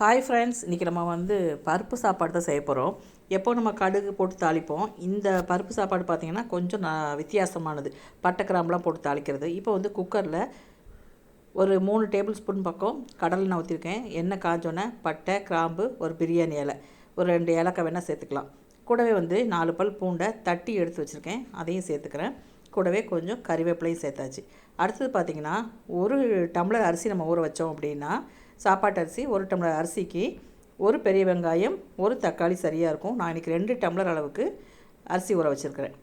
Hi friends இன்றைக்கி நம்ம வந்து பருப்பு சாப்பாடு தான் செய்ய போகிறோம் எப்போ நம்ம கடுகு போட்டு தாளிப்போம் இந்த பருப்பு சாப்பாடு பார்த்திங்கன்னா கொஞ்சம் நான் வித்தியாசமானது. பட்டை கிராம்புலாம் போட்டு தாளிக்கிறது. இப்போ வந்து குக்கரில் ஒரு மூணு டேபிள் ஸ்பூன் பக்கம் கடலை நான் ஊற்றிருக்கேன் எண்ணெய் காஞ்சோன்னே பட்டை கிராம்பு ஒரு பிரியாணி இலை. ஒரு ரெண்டு ஏலக்காய் வேணால் சேர்த்துக்கலாம். கூடவே வந்து நாலு பல் பூண்டை தட்டி எடுத்து வச்சுருக்கேன். அதையும் சேர்த்துக்கிறேன். கூடவே கொஞ்சம் கறிவேப்பிலையும் சேர்த்தாச்சு. அடுத்தது பார்த்திங்கன்னா ஒரு டம்ளர் அரிசி நம்ம ஊற வச்சோம் அப்படின்னா சாப்பாட்டு அரிசி ஒரு டம்ளர் அரிசிக்கு ஒரு பெரிய வெங்காயம் ஒரு தக்காளி சரியாக இருக்கும். நான் இன்றைக்கி ரெண்டு டம்ளர் அளவுக்கு அரிசி ஊற வச்சுருக்கிறேன்.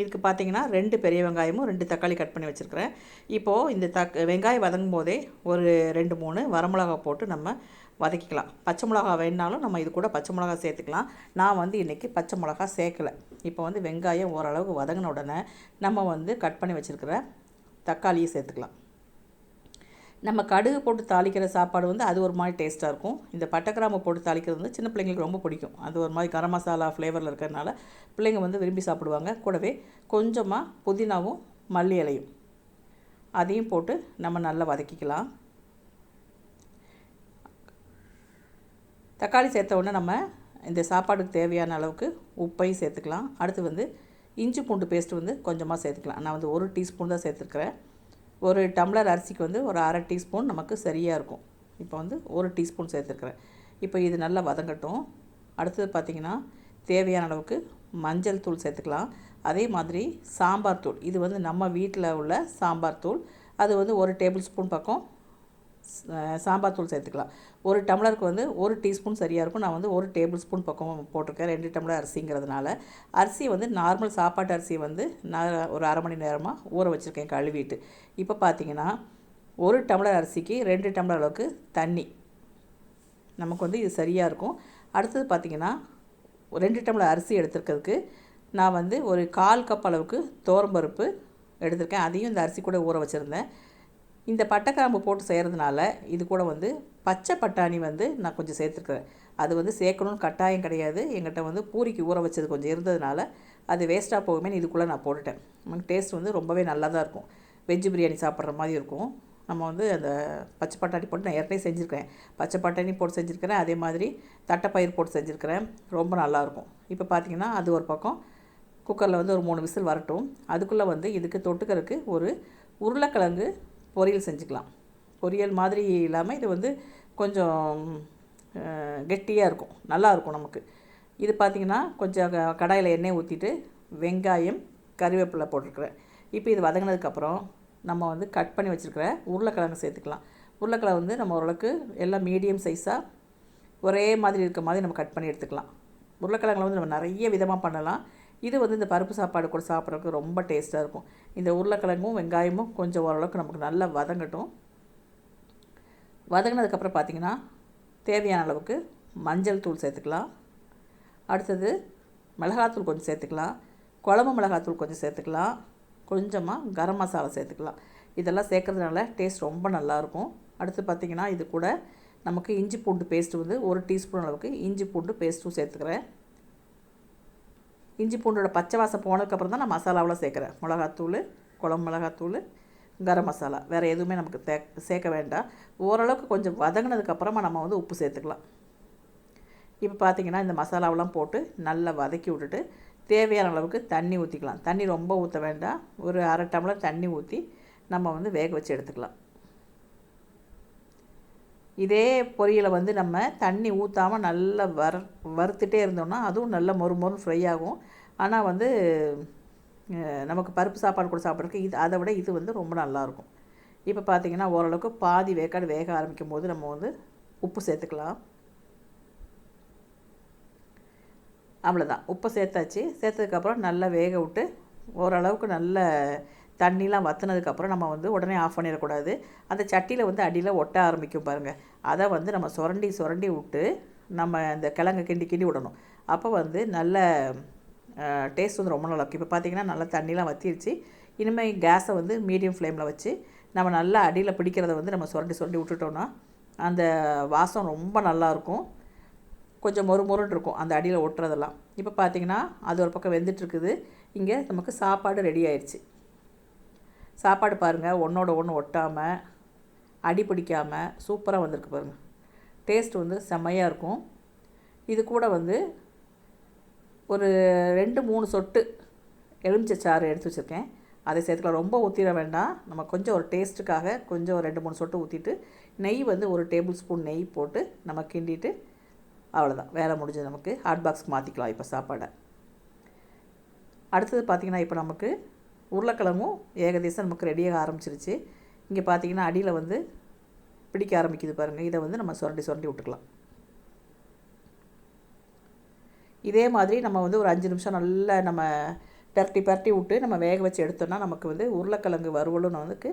இதுக்கு பார்த்தீங்கன்னா ரெண்டு பெரிய வெங்காயமும் ரெண்டு தக்காளி கட் பண்ணி வச்சுருக்கிறேன். இப்போது இந்த தக் வெங்காயம் வதங்கும் போதே ஒரு ரெண்டு மூணு வரமிளகா போட்டு நம்ம வதக்கிக்கலாம். பச்சை மிளகா வேணாலும் நம்ம இது கூட பச்சை மிளகா சேர்த்துக்கலாம். நான் வந்து இன்றைக்கி பச்சை மிளகா சேர்க்கலை. இப்போ வந்து வெங்காயம் ஓரளவுக்கு வதங்கின உடனே நம்ம வந்து கட் பண்ணி வச்சுருக்கிற தக்காளியை சேர்த்துக்கலாம். நம்ம கடுகு போட்டு தாளிக்கிற சாப்பாடு வந்து அது ஒரு மாதிரி டேஸ்ட்டாக இருக்கும். இந்த பட்டைக்கிராம்பு போட்டு தாளிக்கிறது வந்து சின்ன பிள்ளைங்களுக்கு ரொம்ப பிடிக்கும். அது ஒரு மாதிரி கரம் மசாலா ஃப்ளேவரில் இருக்கிறதுனால பிள்ளைங்க வந்து விரும்பி சாப்பிடுவாங்க. கூடவே கொஞ்சமாக புதினாவும் மல்லி இலையும். அதையும் போட்டு நம்ம நல்லா வதக்கிக்கலாம். தக்காளி சேர்த்த உடனே நம்ம இந்த சாப்பாடுக்கு தேவையான அளவுக்கு உப்பையும் சேர்த்துக்கலாம். அடுத்து வந்து இஞ்சி பூண்டு பேஸ்ட்டு வந்து கொஞ்சமாக சேர்த்துக்கலாம். நான் வந்து ஒரு டீஸ்பூன் தான் சேர்த்துருக்குறேன். ஒரு டம்ளர் அரிசிக்கு வந்து ஒரு அரை டீஸ்பூன் நமக்கு சரியாக இருக்கும். இப்போ வந்து ஒரு டீஸ்பூன் சேர்த்துருக்குறேன் இப்போ இது நல்லா வதங்கட்டும். அடுத்தது பார்த்திங்கன்னா தேவையான அளவுக்கு மஞ்சள் தூள் சேர்த்துக்கலாம். அதே மாதிரி சாம்பார் தூள். இது வந்து நம்ம வீட்டில் உள்ள சாம்பார் தூள். அது வந்து ஒரு டேபிள் ஸ்பூன் பக்கம் சாம்பார் தூள் சேர்த்துக்கலாம். ஒரு டம்ளருக்கு வந்து ஒரு டீஸ்பூன் சரியாக இருக்கும். நான் வந்து ஒரு டேபிள் ஸ்பூன் பக்கம் போட்டிருக்கேன். ரெண்டு டம்ளர் அரிசிங்கிறதுனால. அரிசி வந்து நார்மல் சாப்பாட்டு அரிசி வந்து நான் ஒரு அரை மணி நேரமாக ஊற வச்சுருக்கேன் கழுவிட்டு. இப்போ பார்த்தீங்கன்னா ஒரு டம்ளர் அரிசிக்கு ரெண்டு டம்ளர் அளவுக்கு தண்ணி. நமக்கு வந்து இது சரியாக இருக்கும். அடுத்தது பார்த்திங்கன்னா ரெண்டு டம்ளர் அரிசி எடுத்துருக்கிறதுக்கு நான் வந்து ஒரு கால் கப் அளவுக்கு தோரம்பருப்பு எடுத்திருக்கேன். அதையும் இந்த அரிசி கூட ஊற வச்சுருந்தேன். இந்த பட்டைக்கிராம்பு போட்டு செய்கிறதுனால இது கூட வந்து பச்சை பட்டாணி வந்து நான் கொஞ்சம் சேர்த்துருக்குறேன். அது வந்து சேர்க்கணும்னு கட்டாயம் கிடையாது. எங்கிட்ட வந்து பூரிக்கு ஊற வச்சது கொஞ்சம் இருந்ததுனால அது வேஸ்ட்டாக போகுமே இதுக்குள்ளே நான் போட்டுட்டேன். நமக்கு டேஸ்ட் வந்து ரொம்பவே நல்லா தான் இருக்கும். வெஜ்ஜு பிரியாணி சாப்பிட்ற மாதிரி இருக்கும். நம்ம வந்து அந்த பச்சை பட்டாணி போட்டு நான் ஏற்கனவே செஞ்சுருக்கேன் பச்சை பட்டாணி போட்டு செஞ்சுருக்கிறேன். அதே மாதிரி தட்டைப்பயிர் போட்டு செஞ்சுருக்கிறேன். ரொம்ப நல்லாயிருக்கும் இப்போ பார்த்திங்கன்னா அது ஒரு பக்கம் குக்கரில் வந்து ஒரு மூணு விசில் வரட்டும். அதுக்குள்ளே வந்து இதுக்கு தொட்டுக்கிறதுக்கு ஒரு உருளைக்கிழங்கு பொரியல் செஞ்சுக்கலாம். பொரியல் மாதிரி இல்லாமல் இது வந்து கொஞ்சம் கெட்டியாக இருக்கும். நல்லாயிருக்கும் நமக்கு. இது பார்த்திங்கன்னா கொஞ்சம் கடாயில் எண்ணெய் ஊற்றிட்டு வெங்காயம் கறிவேப்பிலை போட்டிருக்கிறேன். இப்போ இது வதங்கினதுக்கப்புறம் நம்ம வந்து கட் பண்ணி வச்சுருக்கிற உருளைக்கிழங்கு சேர்த்துக்கலாம். உருளைக்கிழங்கு வந்து நம்ம ஓரளவுக்கு எல்லாம் மீடியம் சைஸாக ஒரே மாதிரி இருக்க மாதிரி நம்ம கட் பண்ணி எடுத்துக்கலாம். உருளைக்கிழங்குல வந்து நம்ம நிறைய விதமாக பண்ணலாம். இது வந்து இந்த பருப்பு சாப்பாடு கூட சாப்பிட்றதுக்கு ரொம்ப டேஸ்ட்டாக இருக்கும். இந்த உருளைக்கிழங்கும் வெங்காயமும் கொஞ்சம் ஓரளவுக்கு நமக்கு நல்லா வதங்கட்டும். வதங்கினதுக்கப்புறம் பார்த்திங்கன்னா தேவையான அளவுக்கு மஞ்சள் தூள் சேர்த்துக்கலாம். அடுத்தது மிளகாத்தூள் கொஞ்சம் சேர்த்துக்கலாம். குழம்பு மிளகாத்தூள் கொஞ்சம் சேர்த்துக்கலாம். கொஞ்சமாக கரம் மசாலா சேர்த்துக்கலாம். இதெல்லாம் சேர்க்குறதுனால டேஸ்ட் ரொம்ப நல்லாயிருக்கும் அடுத்து பார்த்திங்கன்னா இது கூட நமக்கு இஞ்சி பூண்டு பேஸ்ட்டு வந்து ஒரு டீஸ்பூன் அளவுக்கு இஞ்சி பூண்டு பேஸ்ட்டும் சேர்த்துக்கிறேன். இஞ்சி பூண்டோட பச்சை வாசம் போனதுக்கப்புறம் தான் நான் மசாலாவில் சேர்க்குறேன். மிளகாத்தூள் குழம்பு மிளகாத்தூள் கரம் மசாலா. வேறு எதுவுமே நமக்கு தே சேர்க்க வேண்டாம். ஓரளவுக்கு கொஞ்சம் வதங்கினதுக்கப்புறமா நம்ம வந்து உப்பு சேர்த்துக்கலாம். இப்போ பார்த்திங்கன்னா இந்த மசாலாவெலாம் போட்டு நல்லா வதக்கி விட்டுட்டு தேவையான அளவுக்கு தண்ணி ஊற்றிக்கலாம் தண்ணி ரொம்ப ஊற்ற வேண்டாம். ஒரு அரை டம்ளர் தண்ணி ஊற்றி நம்ம வந்து வேக வச்சு எடுத்துக்கலாம். இதே பொரியலை வந்து நம்ம தண்ணி ஊற்றாமல் நல்லா வறு வறுத்துட்டே இருந்தோம்னா அதுவும் நல்லா மொறு மொறு ஃப்ரை ஆகும். ஆனால் வந்து நமக்கு பருப்பு சாப்பாடு கூட சாப்பிட்றதுக்கு இது அதை விட இது வந்து ரொம்ப நல்லாயிருக்கும் இப்போ பார்த்திங்கன்னா ஓரளவுக்கு பாதி வேக்காடு வேக ஆரம்பிக்கும் போது நம்ம வந்து உப்பு சேர்த்துக்கலாம். அவ்வளோதான் உப்பை சேர்த்தாச்சு. சேர்த்ததுக்கப்புறம் நல்லா வேக விட்டு ஓரளவுக்கு நல்ல தண்ணிலாம் வற்றுனதுக்கப்புறம் நம்ம வந்து உடனே ஆஃப் பண்ணிடக்கூடாது. அந்த சட்டியில் வந்து அடியில் ஒட்ட ஆரம்பிக்கும் பாருங்கள் அதை வந்து நம்ம சுரண்டி சுரண்டி விட்டு நம்ம அந்த கிழங்கு கிண்டி கிண்டி விடணும். அப்போ வந்து நல்ல டேஸ்ட் வந்து ரொம்ப நல்லா இருக்கும். இப்போ பார்த்திங்கன்னா நல்லா தண்ணிலாம் வற்றிருச்சு இனிமேல் கேஸை வந்து மீடியம் ஃப்ளேமில் வச்சு நம்ம நல்லா அடியில் பிடிக்கிறத வந்து நம்ம சுரண்டி சுரண்டி விட்டுட்டோன்னா அந்த வாசம் ரொம்ப நல்லாயிருக்கும் கொஞ்சம் மொறு மொறுன்னு இருக்கும் அந்த அடியில் ஒட்டுறதெல்லாம். இப்போ பார்த்திங்கன்னா அது ஒரு பக்கம் வெந்துட்டுருக்குது இங்கே நமக்கு சாப்பாடு ரெடி ஆயிடுச்சு சாப்பாடு பாருங்கள் ஒன்றோட ஒன்று ஒட்டாமல் அடி பிடிக்காமல் சூப்பராக வந்திருக்கு பாருங்கள் டேஸ்ட் வந்து செம்மையாக இருக்கும். இது கூட வந்து ஒரு ரெண்டு மூணு சொட்டு எலுமிச்சை சாறு எடுத்து வச்சுருக்கேன். அதை சேர்த்துக்கலாம். ரொம்ப ஊற்றிட வேண்டாம். நம்ம கொஞ்சம் ஒரு டேஸ்ட்டுக்காக கொஞ்சம் ஒரு ரெண்டு மூணு சொட்டு ஊற்றிட்டு நெய் வந்து ஒரு டேபிள் ஸ்பூன் நெய் போட்டு நம்ம கிண்டிட்டு அவ்வளோதான் வேலை முடிஞ்சது நமக்கு. ஹாட் பாக்ஸ்க்கு மாற்றிக்கலாம் இப்போ சாப்பாடை. அடுத்தது பார்த்திங்கன்னா இப்போ நமக்கு உருளைக்கிழங்கும் ஏகதேசம் நமக்கு ரெடியாக ஆரம்பிச்சிருச்சு. இங்கே பார்த்தீங்கன்னா அடியில் வந்து பிடிக்க ஆரம்பிக்குது பாருங்கள் இதை வந்து நம்ம சுரண்டி சுரண்டி விட்டுக்கலாம். இதே மாதிரி நம்ம வந்து ஒரு அஞ்சு நிமிஷம் நல்லா நம்ம பரட்டி பரட்டி விட்டு நம்ம வேக வச்சு எடுத்தோம்னா நமக்கு வந்து உருளைக்கிழங்கு வறுவலும் நமக்கு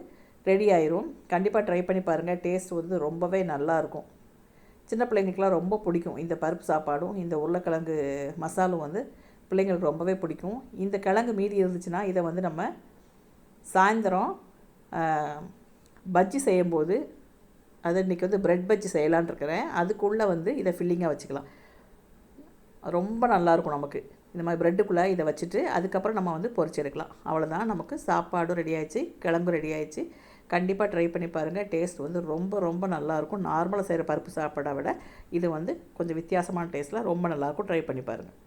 ரெடி ஆயிரும். கண்டிப்பாக ட்ரை பண்ணி பாருங்கள் டேஸ்ட் வந்து ரொம்பவே நல்லாயிருக்கும் சின்ன பிள்ளைங்களுக்குலாம் ரொம்ப பிடிக்கும். இந்த பருப்பு சாப்பாடும் இந்த உருளைக்கிழங்கு மசாலும் வந்து பிள்ளைங்களுக்கு ரொம்பவே பிடிக்கும். இந்த கிழங்கு மீதி இருந்துச்சுன்னா இதை வந்து நம்ம சாயந்தரம் பஜ்ஜி செய்யும்போது அது இன்றைக்கி வந்து ப்ரெட் பஜ்ஜி செய்யலான் இருக்கிறேன். அதுக்குள்ளே வந்து இதை ஃபில்லிங்காக வச்சுக்கலாம். ரொம்ப நல்லாயிருக்கும் நமக்கு. இந்த மாதிரி ப்ரெட்டுக்குள்ளே இதை வச்சுட்டு அதுக்கப்புறம் நம்ம வந்து பொரிச்சு எடுக்கலாம். அவ்வளோதான் நமக்கு சாப்பாடும் ரெடி ஆயிடுச்சு கிழங்கும் ரெடி ஆயிடுச்சு. கண்டிப்பாக ட்ரை பண்ணி பாருங்கள் டேஸ்ட் வந்து ரொம்ப ரொம்ப நல்லாயிருக்கும் நார்மலாக செய்கிற பருப்பு சாப்பாடை விட இது வந்து கொஞ்சம் வித்தியாசமான டேஸ்ட்டில் ரொம்ப நல்லாயிருக்கும் ட்ரை பண்ணி பாருங்கள்